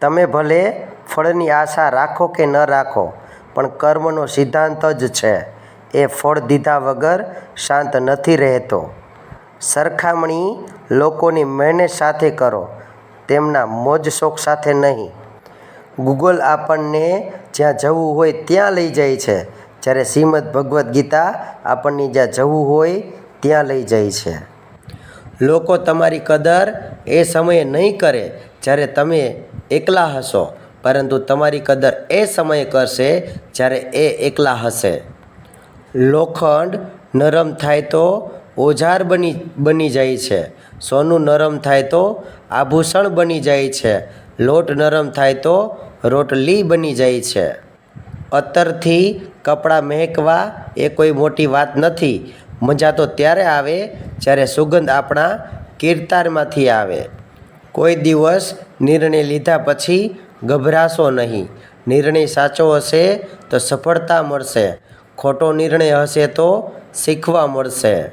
તમે ભલે ફળની આશા રાખો કે ન રાખો, પણ કર્મનો સિદ્ધાંત જ છે. એ ફળ દીધા વગર શાંત નથી રહેતો. સરખામણી લોકોની મહેનત સાથે કરો, તેમના મોજ શોખ સાથે નહીં. ગૂગલ આપણને જ્યાં જવું હોય ત્યાં લઈ જાય છે. જ્યારે શ્રીમદ ભગવદ્ ગીતા આપણને જ્યાં જવું હોય ત્યાં લઈ જાય છે. લોકો તમારી કદર એ સમયે નહીં કરે જ્યારે તમે એકલા હશો, પરંતુ તમારી કદર એ સમયે કરશે જ્યારે એ એકલા હશે. લોખંડ નરમ થાય તો ઓજાર બની બની જાય છે. સોનું નરમ થાય તો આભૂષણ બની જાય છે. લોટ નરમ થાય તો રોટલી બની જાય છે. અત્તરથી કપડાં મહેકવા એ કોઈ મોટી વાત નથી. મજા તો ત્યારે આવે જ્યારે સુગંધ આપણા કીર્તારમાંથી આવે. કોઈ દિવસ નિર્ણય લીધા પછી ગભરાશો નહીં. નિર્ણય સાચો હશે તો સફળતા મળશે. ખોટો નિર્ણય હશે તો શીખવા મળશે.